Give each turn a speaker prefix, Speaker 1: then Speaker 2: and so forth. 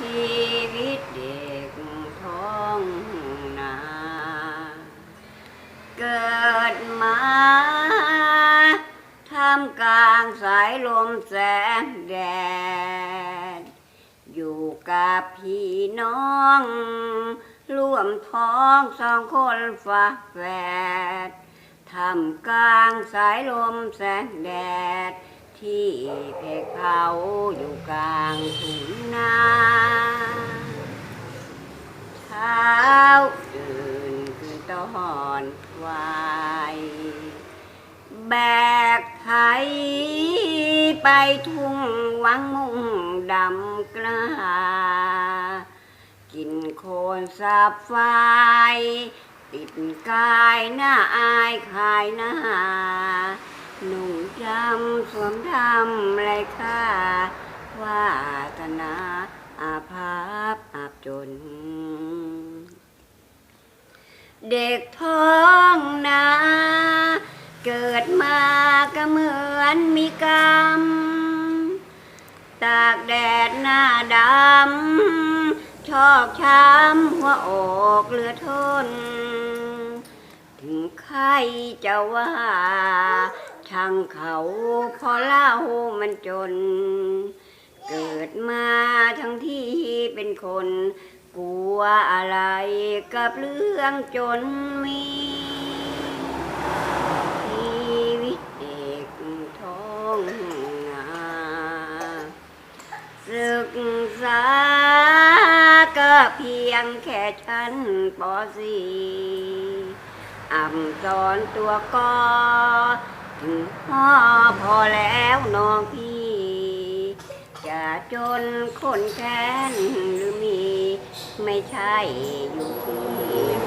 Speaker 1: ชีวิตเด็กท้องนา เกิดมาท่ามกลางสายลมแสงแดด อยู่กับพี่น้องร่วมท้องสองคนฝาแฝดท่ามกลางสายลมแสงแดด ที่เพกเผาอยู่กลางทุ่งนาเช้าตื่นคือตอนวายแบกไถไปทุ่งวังมุ่งดำกล้ากินโคนสับไฟติดกายหน้าอายขายหน้าหนุ่ม จำสวมทำไรค่าวาตนาอาภัพอับจน เด็กท้องนาเกิดมาก็เหมือนมีกรรม ตากแดดหน้าดำ ชอกช้ำหัวอกเลือทน ถึงใครจะว่า ช่างเขาพอเล่ามันจน เกิดมาทั้งที่เป็นคน กลัวอะไรกับเรื่องจนมีชีวิตเด็กท้องนาศึกษาก็เพียงแค่ชั้นปสีอ่ำสอนตัวกอ พ่อพอแล้วน้องพี่ จะจนคนแค้นหรือมี ไม่ใช่อยู่ที่